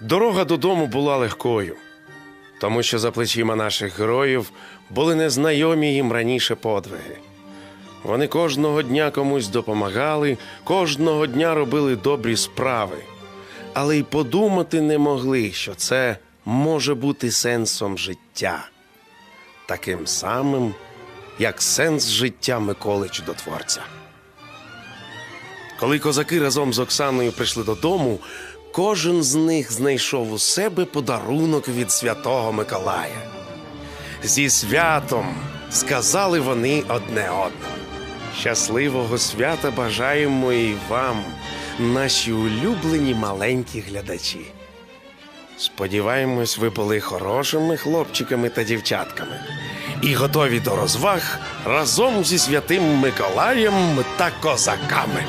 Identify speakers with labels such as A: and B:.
A: Дорога додому була легкою, тому що за плечима наших героїв були незнайомі їм раніше подвиги. Вони кожного дня комусь допомагали, кожного дня робили добрі справи, але й подумати не могли, що це може бути сенсом життя, таким самим, як сенс життя Миколи Чудотворця. Коли козаки разом з Оксаною прийшли додому, кожен з них знайшов у себе подарунок від святого Миколая. Зі святом сказали вони одне одному. Щасливого свята бажаємо і вам, наші улюблені маленькі глядачі. Сподіваємось, ви були хорошими хлопчиками та дівчатками і готові до розваг разом зі святим Миколаєм та козаками.